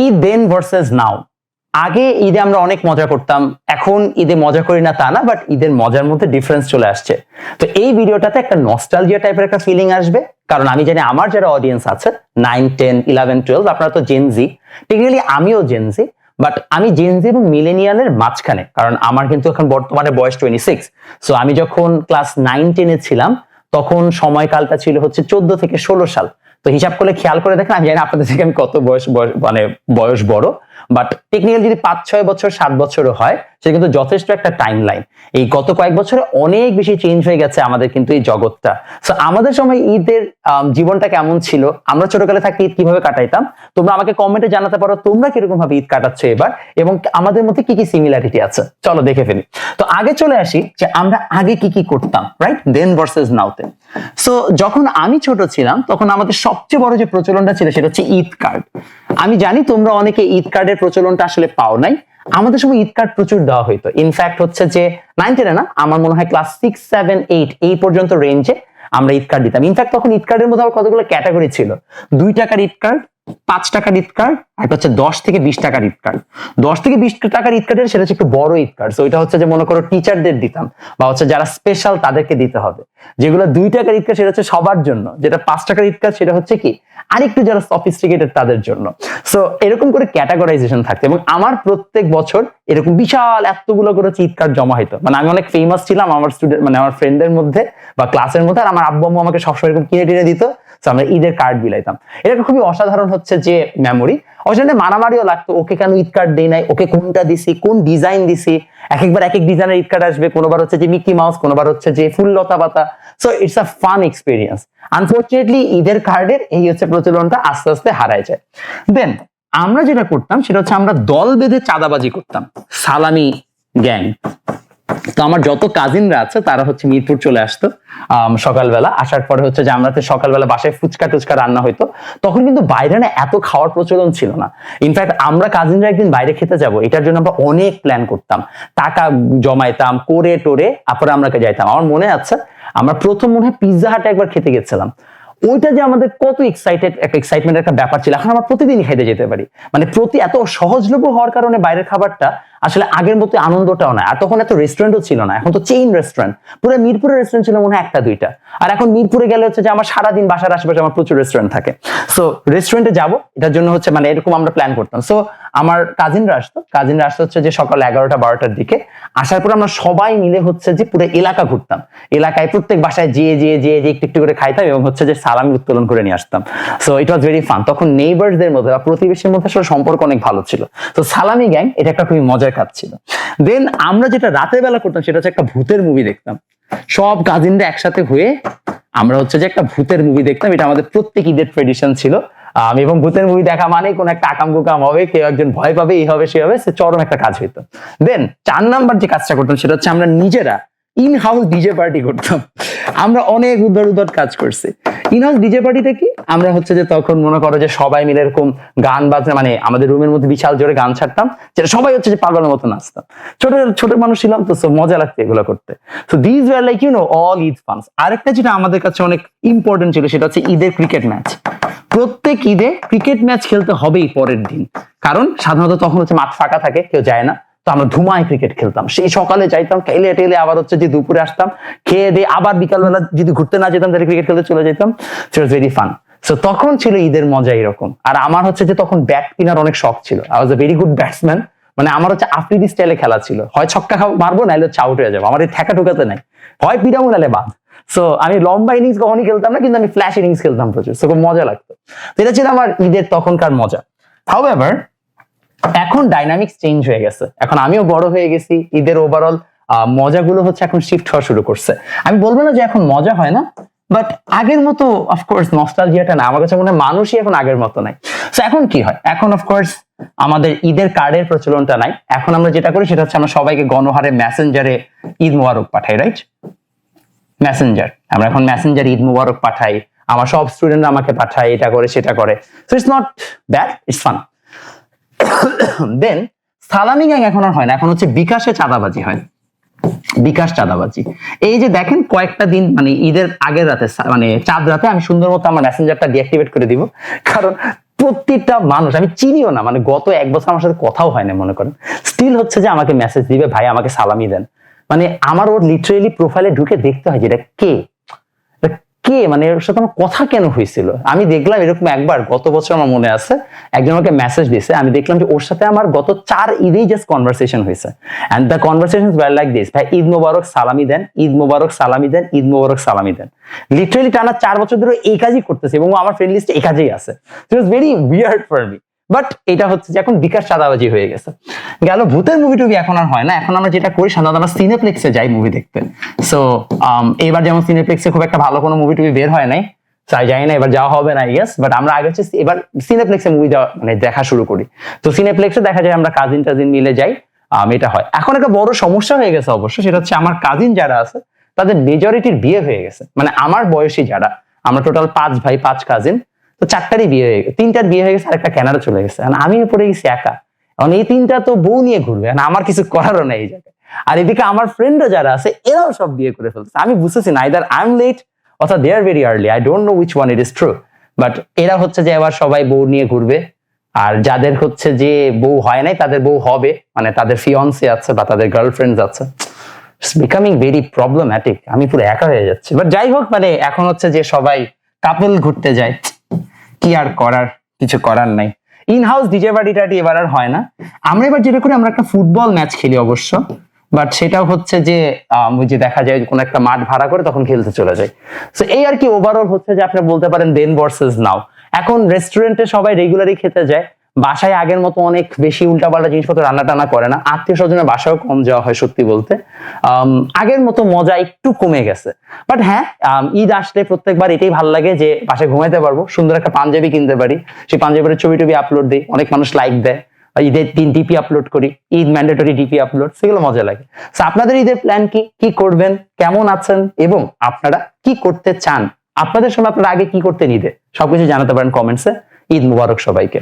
ঈদ দেন versus নাও। আগে ঈদে আমরা অনেক মজা করতাম, এখন ঈদে মজা করি না তা না বাট ঈদের মজার মধ্যে ডিফারেন্স চলে আসছে। তো এই ভিডিওটাতে একটা নস্টালজিয়া টাইপের একটা ফিলিং আসবে, কারণ আমি জানি আমার যারা অডিয়েন্স আছে নাইন টেন ইলেভেন টুয়েলভ আপনারা তো জেনজি টেকনিক্যালি আমিও জেনজি বাট আমি জেনজি এবং মিলেনিয়ালের মাঝখানে, কারণ আমার কিন্তু এখন বর্তমানে বয়স টোয়েন্টি সিক্স সো আমি যখন ক্লাস নাইন টেনে ছিলাম, তখন সময়কালটা ছিল হচ্ছে চোদ্দ থেকে ষোলো সাল। তো হিসাব করলে খেয়াল করে দেখেন, আমি জানি আপনাদের থেকে আমি কত বয়স মানে বয়স বড়। বাট টেকনিক্যাল যদি পাঁচ, ছয় বছর, সাত বছরও হয় সেটা কিন্তু যথেষ্ট একটা টাইম লাইন এই গত কয়েক বছরে অনেক বেশি চেঞ্জ হয়ে গেছে আমাদের কিন্তু এই জগৎটা। সো আমাদের সময় ঈদের জীবনটা কেমন ছিল? আমরা ছোটকালে থাকতে ঈদ কীভাবে কাটাইতাম? তোমরা আমাকে কমেন্টে জানাতে পারো, তোমরা কীরকম ভাবে ঈদ কাটাচ্ছ এবার? এবং আমাদের মধ্যে কি কি সিমিলারিটি আছে? চলো দেখে ফেলি। তো আগে চলে আসি যে আমরা আগে কি কি করতাম রাইট দেন ভার্সেস নাওতে সো যখন আমি ছোট ছিলাম, তখন আমাদের সবচেয়ে বড় যে প্রচলনটা ছিল, সেটা হচ্ছে ঈদ কার্ড। আমি জানি তোমরা অনেকে ঈদ কার্ডের প্রচলনটা আসলে পাও নাই। আমাদের সময় ঈদ কার্ড প্রচুর দেওয়া হইতো। ইনফ্যাক্ট হচ্ছে যে নাইন না, আমার মনে হয় ক্লাস সিক্স সেভেন এইট এই পর্যন্ত রেঞ্জে আমরা ঈদ কার্ড দিতাম। ইনফ্যাক্ট তখন ঈদ কার্ডের মধ্যে আবার কতগুলো ক্যাটাগরি ছিল? দুই টাকার ঈদ কার্ড পাঁচ টাকার ঈদ কার্ড একটা হচ্ছে দশ থেকে বিশ টাকার ঈদ কার্ড দশ থেকে বিশ টাকার ঈদ কার্ডের সেটা হচ্ছে একটু বড় ঈদ কার্ড ওইটা হচ্ছে যে মনে করো টিচারদের দিতাম বা হচ্ছে যারা স্পেশাল তাদেরকে দিতে হবে। যেগুলো দুই টাকার ঈদ কার্ড সেটা হচ্ছে সবার জন্য। যেটা পাঁচ টাকার ঈদ কার্ড সেটা হচ্ছে কি? আরেকটু যারা সফিস্টিকেটেড তাদের জন্য। সো এরকম করে ক্যাটাগরাইজেশন থাকতো এবং আমার প্রত্যেক বছর এরকম বিশাল এতগুলো করে ঈদ কার্ড জমা হইতো। মানে আমি অনেক ফেমাস ছিলাম আমার স্টুডেন্ট মানে আমার ফ্রেন্ডদের মধ্যে বা ক্লাসের মধ্যে, আর আমার আব্বু আম্মু আমাকে সবসময় এরকম কিনে টিনে দিত। তো আমরা ঈদের কার্ড বিলাইতাম। এটা খুবই অসাধারণ হচ্ছে যে মেমোরি অসাধারণ মারামারিও লাগতো, ওকে কেন ঈদ কার্ড দেই নাই? ওকে কোনটা দিছি? কোন ডিজাইন দিছি? এক একবার এক এক ডিজাইনের ঈদ কার্ড আসবে, কোনোবার হচ্ছে যে মিকি মাউস কোনোবার হচ্ছে যে ফুল লতা পাতা। So it's a fun experience unfortunately ঈদের কার্ডের এই হচ্ছে প্রচলনটা আস্তে আস্তে হারায় যায়। দেন আমরা যেটা করতাম, সেটা হচ্ছে আমরা দল বেঁধে চাঁদাবাজি করতাম। সালামি গ্যাং। তো আমার যত কাজিনরা আছে, তারা হচ্ছে মিরপুর চলে আসতো সকালবেলা। আসার পরে হচ্ছে যে আমরা সকালবেলা বাসায় ফুচকা টুচকা রান্না হইতো। তখন কিন্তু বাইরে না এত খাওয়ার প্রচলন ছিল না। ইনফ্যাক্ট আমরা কাজিনরা একদিন বাইরে খেতে যাব, এটার জন্য আমরা অনেক প্ল্যান করতাম। টাকা জমাইতাম, করে টোরে, তারপরে আমরা যাইতাম। আমার মনে আছে, আমরা প্রথম মনে হয় পিৎজা হাটে একবার খেতে গেছিলাম। ওইটা যে আমাদের কত এক্সাইটেড একটা এক্সাইটমেন্ট একটা ব্যাপার ছিল। এখন আমরা প্রতিদিনই খেতে যেতে পারি। মানে প্রতি এত সহজলভ্য হওয়ার কারণে বাইরের খাবারটা আসলে আগের মতো আনন্দটাও নাই। আর তখন এত রেস্টুরেন্টও ছিল না। এখন তো চেইন রেস্টুরেন্ট পুরো মিরপুরের রেস্টুরেন্ট ছিল মনে হয় একটা, দুইটা। আর এখন মিরপুরে গেলে হচ্ছে যে আমার সারাদিন বাসার আশেপাশে আমার প্রচুর রেস্টুরেন্ট থাকে। সো রেস্টুরেন্টে যাব। এটার জন্য হচ্ছে মানে এরকম আমরা প্ল্যান করতাম। সো আমার কাজিনরা আসতো। কাজিনরা আসতো হচ্ছে যে সকাল এগারোটা, বারোটার দিকে। আসার পর আমরা সবাই মিলে হচ্ছে যে পুরো এলাকা ঘুরতাম। এলাকায় প্রত্যেক বাসায় যেয়ে যেয়ে যেয়ে যেয়ে একটু একটু করে খাইতাম এবং হচ্ছে যে সালামি উত্তোলন করে নিয়ে আসতাম। So it was very fun তখন নেইবারদের মধ্যে বা প্রতিবেশীর মধ্যে আসলে সম্পর্ক অনেক ভালো ছিল। তো সালামি গ্যাং এটা একটা খুবই মজার কাজ ছিল দেন আমরা যেটা রাতের বেলা করতাম সেটা হচ্ছে একটা ভূতের মুভি দেখতাম। সব কাজিনরা একসাথে হয়ে আমরা হচ্ছে যে একটা ভূতের মুভি দেখতাম। এটা আমাদের প্রত্যেক ঈদের ট্রেডিশন ছিল। এবং ভূতের মুভি দেখা মানে কোন একটা আকাম কুকাম হবে, কেউ একজন ভয় পাবে, এই হবে, সে হবে, সে চরম একটা কাজ হইতো। দেন চার নাম্বার যে কাজটা করতাম সেটা হচ্ছে আমরা নিজেরা ইন হাউস ডিজে পার্টি করতাম। আমরা অনেক উদ্ধার উদ্ধার কাজ করছি। ইন হাউস ডিজে পার্টিতে কি? আমরা হচ্ছে যে তখন মনে করো যে সবাই মিলে এরকম গান বাজনা মানে আমাদের রুমের মধ্যে বিশাল জোরে গান ছাড়তাম, যেটা সবাই হচ্ছে যে পাগলের মতো নাচতাম। ছোট ছোট মানুষ ছিলাম তো মজা লাগতো এগুলো করতে। তো this were like you know all Eid funs আরেকটা যেটা আমাদের কাছে অনেক ইম্পর্টেন্ট ছিল, সেটা হচ্ছে ঈদের ক্রিকেট ম্যাচ প্রত্যেক ঈদে ক্রিকেট ম্যাচ খেলতে হবেই পরের দিন। কারণ সাধারণত তখন হচ্ছে মাঠ ফাঁকা থাকে, কেউ যায় না। তো আমরা ধুমায় ক্রিকেট খেলতাম। সেই সকালে যাইতাম, খেলে টেলে আবার হচ্ছে যে দুপুরে আসতাম, খেয়ে দিয়ে আবার বিকালবেলা যদি ঘুরতে না যেতাম তাহলে ক্রিকেট খেলতে চলে যেতাম ভেরি ফান সো তখন ছিল ঈদের মজা এরকম। আর আমার হচ্ছে যে তখন ব্যাট কেনার অনেক শখ ছিল। I was a very good batsman মানে আমার হচ্ছে আফ্রিদি স্টাইলে খেলা ছিল। হয় ছক্কা মারবো, নাহলে হচ্ছে আউট হয়ে যাব। আমার এই ঠেকা ঠুকাতে নাই। হয় পিটামো নাহলে বাদ। সো আমি লম্বা ইনিংস কখনই খেলতাম না, কিন্তু আমি ফ্ল্যাশ ইনিংস খেলতাম প্রচুর। সো খুব মজা লাগতো। এটা ছিল আমার ঈদের তখনকার মজা। হাউ এভার এখন ডাইনামিক্স চেঞ্জ হয়ে গেছে। এখন আমিও বড় হয়ে গেছি, ঈদের ওভারঅল মজাগুলো হচ্ছে এখন শিফট হওয়া শুরু করছে। আমি বলব না যে এখন মজা হয় না বাট আগের মতো অফকোর্স নস্টালজিয়াটা না। আমার কাছে মনে হয় মানুষই এখন আগের মতো নাই। তো এখন কি হয়? এখন অফকোর্স আমাদের ঈদের কার্ডের প্রচলনটা নাই। এখন আমরা যেটা করি সেটা হচ্ছে আমরা সবাইকে গণহারে মেসেঞ্জারে ঈদ মোবারক পাঠাই রাইট মেসেঞ্জার আমরা এখন মেসেঞ্জার ঈদ মুবারক পাঠাই। আমার সব স্টুডেন্ট আমাকে পাঠায়, এটা করে, সেটা করে। So it's not bad it's fun then সালামি গ্যাং এখন আর হয় না। এখন হচ্ছে বিকাশে চাঁদাবাজি হয়। বিকাশ চাঁদাবাজি। এই যে দেখেন, কয়েকটা দিন মানে ঈদের আগের রাতে মানে চাঁদ রাতে আমি সুন্দর মতো আমার মেসেঞ্জারটা ডিঅ্যাক্টিভেট করে দিব। কারণ প্রত্যেকটা মানুষ, আমি চিনিও না মানে গত এক বছর আমার সাথে কথাও হয় না, মনে করেন। স্টিল হচ্ছে যে আমাকে মেসেজ দিবে, ভাই, আমাকে সালামি দেন। মানে আমার ওর লিটারেলি প্রোফাইলে ঢুকে দেখতে হয় যে এটা কে? কে? মানে এর সাথে আমার কথা কেন হয়েছিল? আমি দেখলাম এরকম একবার, গত বছর আমার মনে আছে, একজন আমাকে মেসেজ দিয়েছে, আমি দেখলাম যে ওর সাথে আমার গত চার ঈদেই জাস্ট কনভারসেশন হয়েছে। And the conversation were like this ভাই, ঈদ মোবারক সালামি দেন, ঈদ মোবারক সালামি দেন, ঈদ মোবারক সালামি দেন। লিটারেলি টানা চার বছর ধরে এই কাজই করতেছে এবং আমার ফ্রেন্ড লিস্টে এই কাজেই আছে। It was very weird for me but এটা হচ্ছে যে এখন বিকাশ সাদাবাজি হয়ে গেছে। গেল ভূতের মুভি টুভি এখন আর হয় না। এখন আমরা যেটা করি সাধারণত আমরা সিনেপ্লেক্সে যাই মুভি দেখতে। সো এবার যেমন সিনেপ্লেক্সে খুব একটা ভালো কোনো মুভি টুভি বের হয় নাই। তাই জানি না, এবার যাওয়া হবে না ইয়েস বাট আমরা আগে হচ্ছে এবার সিনেপ্লেক্সে মুভি মানে দেখা শুরু করি। তো সিনেপ্লেক্সে দেখা যায় আমরা কাজিন টাজিন মিলে যাই। এটা হয়। এখন একটা বড় সমস্যা হয়ে গেছে অবশ্য, সেটা হচ্ছে আমার কাজিন যারা আছে, তাদের মেজরিটির বিয়ে হয়ে গেছে। মানে আমার বয়সী যারা, আমরা টোটাল পাঁচ ভাই, পাঁচ কাজিন তো চারটারই বিয়ে হয়ে গেছে। তিনটার বিয়ে হয়ে গেছে আর একটা ক্যানাডা চলে গেছে। আমি পড়ে গেছি একা। এখন এই তিনটা তো বউ নিয়ে ঘুরবে আমার কিছু করারও নেই আর এদিকে আমার ফ্রেন্ডরা যারা আছে, এরাও সব বিয়ে করে ফেলছে। আমি বুঝতেছি না আইদার আই এম লেট অর্থাৎ they are very early I don't know which one it is true but এরা হচ্ছে যে এবার সবাই বউ নিয়ে ঘুরবে। আর যাদের হচ্ছে যে বউ হয় নাই, তাদের বউ হবে। মানে তাদের ফিয়ন্সি আছে বা তাদের গার্লফ্রেন্ডস আছে। বিকামিং ভেরি প্রবলেম্যাটিক আমি পুরো একা হয়ে যাচ্ছি। বাট যাই হোক মানে এখন হচ্ছে যে সবাই কাপল ঘুরতে যায়। কি আর করার? কিছু করার নাই। ইন হাউস ডিজে পার্টি টাটি এবার আর হয় না। আমরা এবার যেটা করি, আমরা একটা ফুটবল ম্যাচ খেলি অবশ্য। বাট সেটাও হচ্ছে যে যে দেখা যায় কোনো একটা মাঠ ভাড়া করে তখন খেলতে চলে যায়। তো এই আর কি ওভারঅল হচ্ছে যে আপনি বলতে পারেন দেন ভার্সেস নাও। এখন রেস্টুরেন্টে সবাই রেগুলারই খেতে যায়। বাসায় আগের মতো অনেক বেশি উল্টাপাল্টা জিনিসপত্র রান্না টান্না করে না। আত্মীয় স্বজনের বাসায়ও কম যাওয়া হয় সত্যি বলতে। আগের মতো মজা একটু কমে গেছে। বাট হ্যাঁ ঈদ আসলে প্রত্যেকবার এটাই ভালো লাগে যে বাসায় ঘুমাইতে পারব, সুন্দর একটা পাঞ্জাবি কিনতে পারি। সেই পাঞ্জাবির ছবি টবি আপলোড দিই, অনেক মানুষ লাইক দেয়। ঈদের তিন ডিপি আপলোড করি, ঈদ ম্যান্ডেটরি ডিপি আপলোড সেগুলো মজা লাগে। আপনাদের ঈদের প্ল্যান কি? কি করবেন? কেমন আছেন? এবং আপনারা কি করতে চান? আপনাদের সময় আপনারা আগে কি করতে নিতে সবকিছু জানাতে পারেন কমেন্টসে ঈদ মুবারক সবাইকে।